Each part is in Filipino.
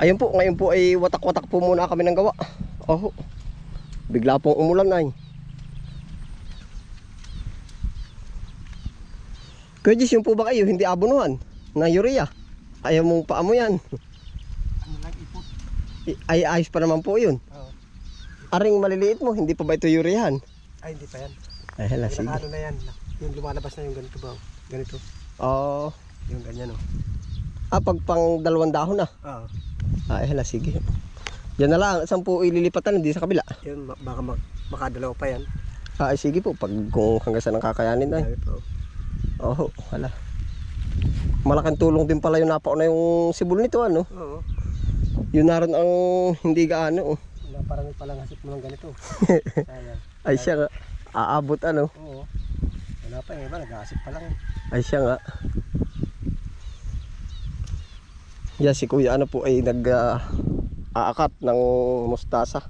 Ayun po, ngayon po ay watak-watak po muna kami ng gawa. Oh. Bigla pong umulan ay. Kuya Jis, yung po ba kayo hindi abonuhan na urea? Ayaw mong paamo yan. Ano lang ipot? Ay ayos pa naman po yun. Oo. Aring maliliit mo, hindi pa ba ito ureahan? Ay, hindi pa yan. Ay hala, sige. nakano na yan. Yung lumalabas na yung ganito ba? Ganito. Oh, Yung ganyan oh. ah, pag pang dalawang dahon na. Oo. Ay hala, sige. Yan na lang, saan po ililipatan, hindi sa kabila. Yun, ma- baka mag makadalaw pa yan. Ah, sige po, pag kung hanggang saan ang kakayanin ay. Sabi po. Oh, wala. Malaking tulong din pala yung napauna yung sibol nito ano. Oo. Yun naroon ang hindi gaano. Oh. Wala parang palang hasip mo ng ganito. Sayang. Ay siya nga, aabot ano. Oo. Wala pa eh. Iba, nag-hasip pa lang. Ay siya nga. Yan si kuya ano po ay nag ah, aakat ng mustasa.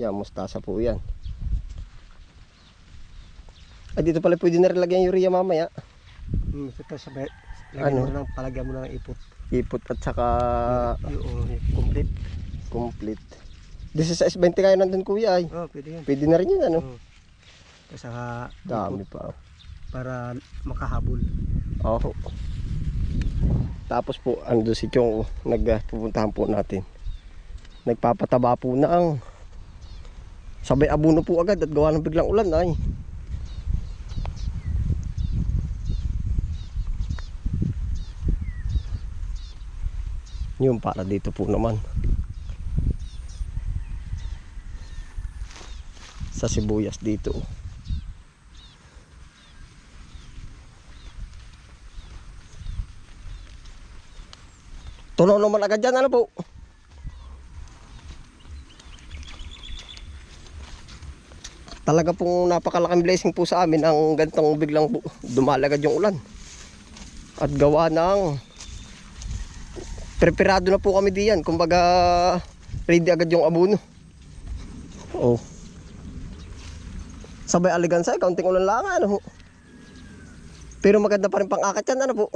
Yan, mustasa po yan. Ay dito pala pwede na rin lagyan urea mamaya. Hmm, ito sa Lagyan Ano? mo ng, palagyan mo ng ipot. Ipot at saka yung complete. complete. This is S20 kayo nandun kuya ay. Oh, pwede yan. Pwede na rin yun ano. Oo. Tapos saka Dami pa. para makahabol. Oo. Tapos po, ando si Chong, nagpupuntahan po natin. Nagpapataba po na ang sabay abuno po agad at gawa ng biglang ulan ay. Yun para dito po naman. Sa sibuyas dito. Tunaw naman agad dyan, ano po? Talaga pong napakalaking blessing po sa amin ang gantong biglang bu- dumalagad yung ulan. At gawa ng preparado na po kami diyan. Kumbaga ready agad yung abuno. Oh. Sabay aligansa, kaunting ulan lang ano. Pero maganda pa rin pang akat yan, ano po?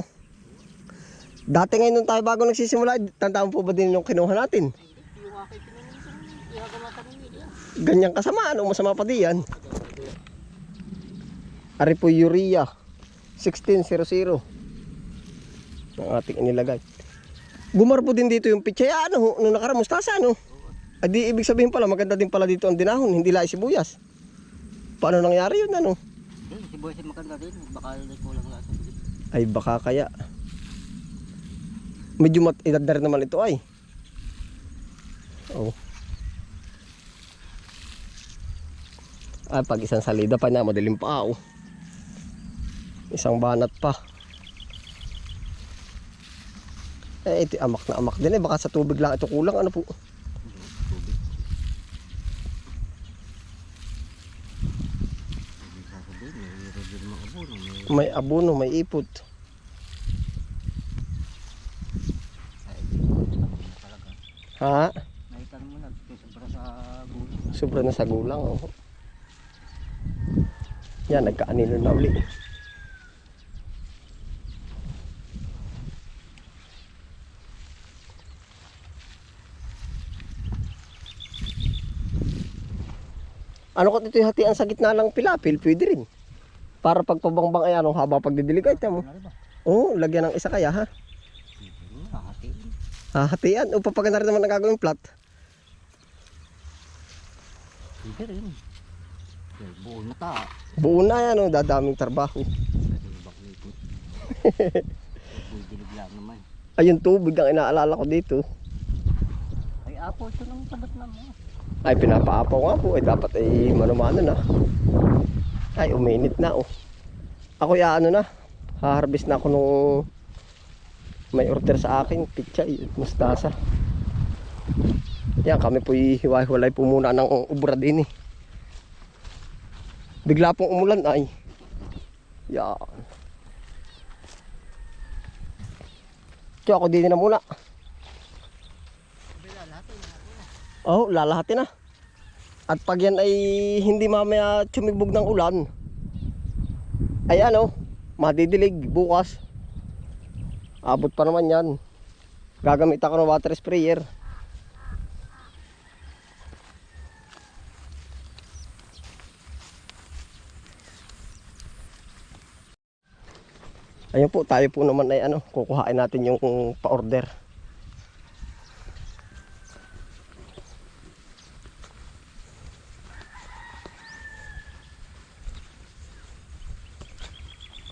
Dati ngayon nung tayo bago nagsisimula, tandaan po ba din yung kinuha natin? Ganyang kasama, ano masama pa diyan? Ari po urea 1600 ang ating inilagay. Bumarbo din dito yung pitsaya, ano, nung nakaraan mustasa, ano? Adi ibig sabihin pala, maganda din pala dito ang dinahon, hindi lang sibuyas. Paano nangyari yun, ano? Eh, si Boy si maganda din. Baka kulang lang sa Ay baka kaya. Medyo mat edad na rin naman ito ay. Oh. Ay pag isang salida pa na madilim pa oh. Isang banat pa. Eh ito amak na amak din eh baka sa tubig lang ito kulang ano po. May abono, may ipot. ay, talaga. Ha? Nakita mo na. Sobra sa gulo. Sobra na sa gulang oh. Yan nagkaanilo na uli. Ano ko ito hatian sa gitna ng pilapil, pwede rin. Para pagpabangbang ay anong haba pagdidilig ay ba? Oo, lagyan ng isa kaya ha. Hahati. Hahatian, o papaganda rin naman ang gagawin plat. Hindi rin. Buo na ta. Buo na yan, oh, dadaming trabaho. Didilig lang naman. Ayun tubig ang inaalala ko dito. Ay, apo ito ng sabat na mo. Ay, pinapaapaw nga po. Ay, dapat ay manumano na. Ay, uminit na, oh. Ako ya, ano na. Haharbis na ako nung may order sa akin. Pichay, mustasa. Yan, kami po hiwa-hiwalay po muna ng ubra din eh. Bigla pong umulan ay. Yan. Kaya ako din na muna. Oh, lalahatin na. At pag yan ay hindi mamaya tsumibog ng ulan, ay ano, madidilig bukas. Abot pa naman yan. Gagamit ako ng water sprayer. Ayun po, tayo po naman ay ano, kukuhain natin yung pa-order.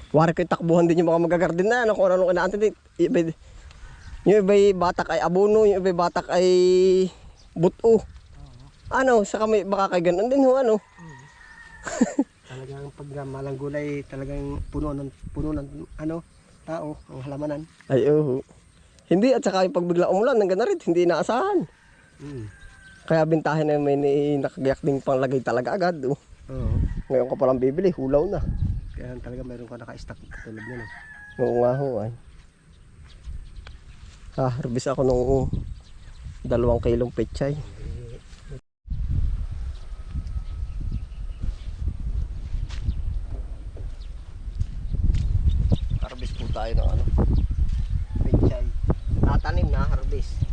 Wari ko takbuhan din yung mga magagarden na ano, kung ano inaantay. Iba, yung iba'y batak ay abono, yung iba'y batak ay buto. Ano, saka may baka kay ganun din ho, ano. Talagang pag malang gulay, talagang puno ng, puno ng ano, tao, ang halamanan. Ay, oo. Hindi, at saka yung pagbigla umulan, ng ganun rin, hindi inaasahan. Mm. Kaya bintahin na may nakagayak ding panglagay talaga agad. Oh. Oo. Ngayon ka palang bibili, hulaw na. Kaya talaga mayroon ka naka-stock katulad niyan. eh. Oo nga ho ay. Ah, harvest ako nung dalawang kilong pechay. Harvest po tayo ng ano? Pechay. Tatanim na harvest.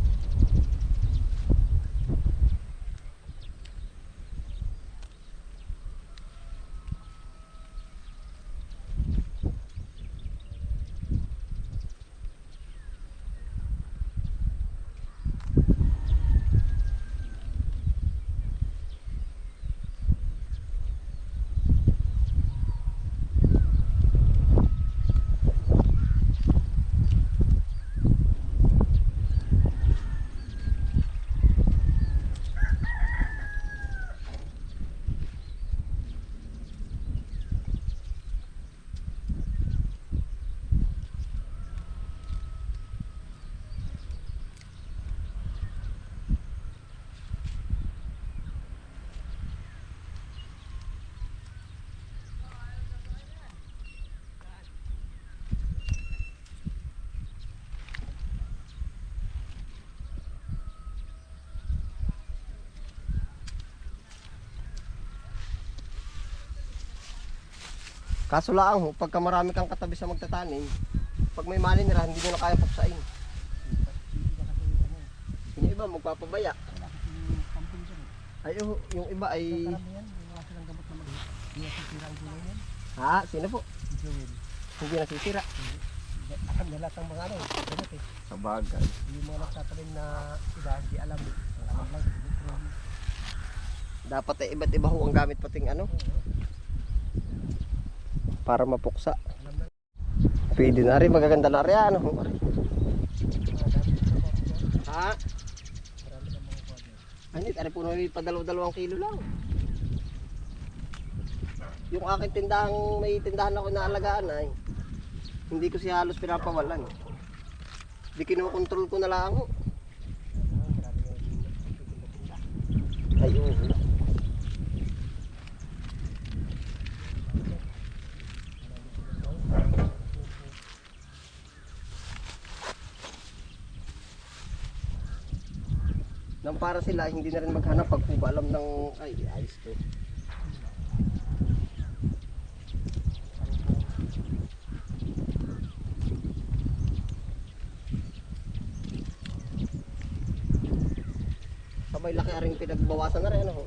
Kaso lang ho, pagka marami kang katabi sa magtatanim, pag may mali nila, hindi mo na kaya puksain. Yung iba magpapabaya. Ay, yung iba ay... Ha? Sino po? Hindi nasisira. Alam na lahat ng mga ano, ganit eh. Sa bagay. Yung mga nagtatanim na iba, hindi alam. Alam lang. Dapat ay iba't iba ho ang gamit pating ano. Para mapuksa. Pwede na rin, magaganda na rin ano. Ha? Ay, hindi, po may padalaw-dalawang kilo lang. Yung aking tindahang, may tindahan ako na alagaan ay, hindi ko siya halos pinapawalan. Di kinokontrol ko na lang. ho. Ay, Nang para sila hindi na rin maghanap pag po ba alam ng ay ayos to. Sabay laki aring pinagbawasan na rin ano ho.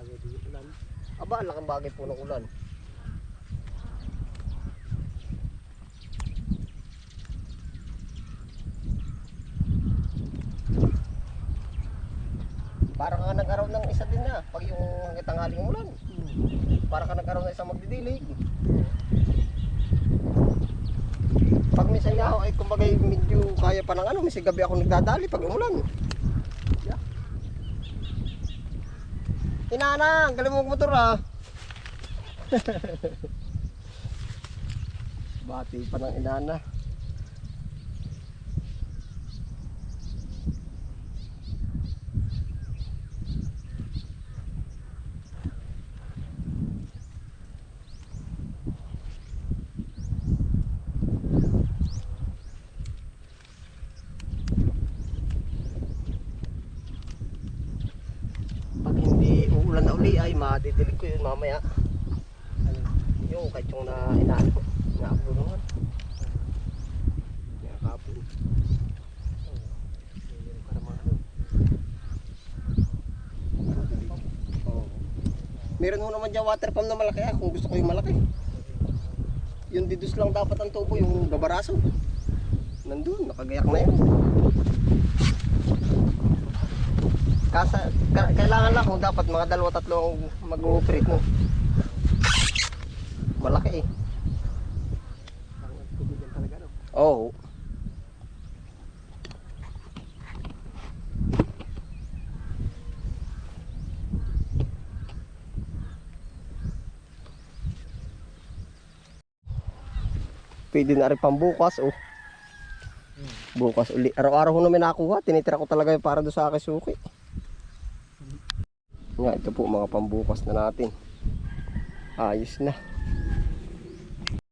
Bagay din yung ulan. Aba, laking bagay po ng ulan. Para ka nag-araw ng isa din na pag yung hanggang tanghaling ulan. Para ka nag-araw ng isang magdidilig. Pag minsan nga ako ay kumbaga medyo kaya pa ng ano, minsan gabi ako nagdadali pag umulan. Inana, galing mo motor ah. Bati pa ng inana. uli ay madidilig ko yun mamaya. Ano? Yung na inaano, naabulungan. Yan kapon. Oo. Meron ho naman dyan water pump na malaki ah, kung gusto ko yung malaki. Yung didus lang dapat ang tubo, yung babaraso. Nandun, nakagayak na yun. Kasa, ka- kailangan lang kung dapat mga dalawa tatlo ang mag-ooperate mo. Malaki eh. Oo. Pwede na rin pambukas oh. Bukas uli. Araw-araw ko namin nakuha. Tinitira ko talaga yung para doon sa akin suki. Nga, ito po mga pambukas na natin. Ayos na.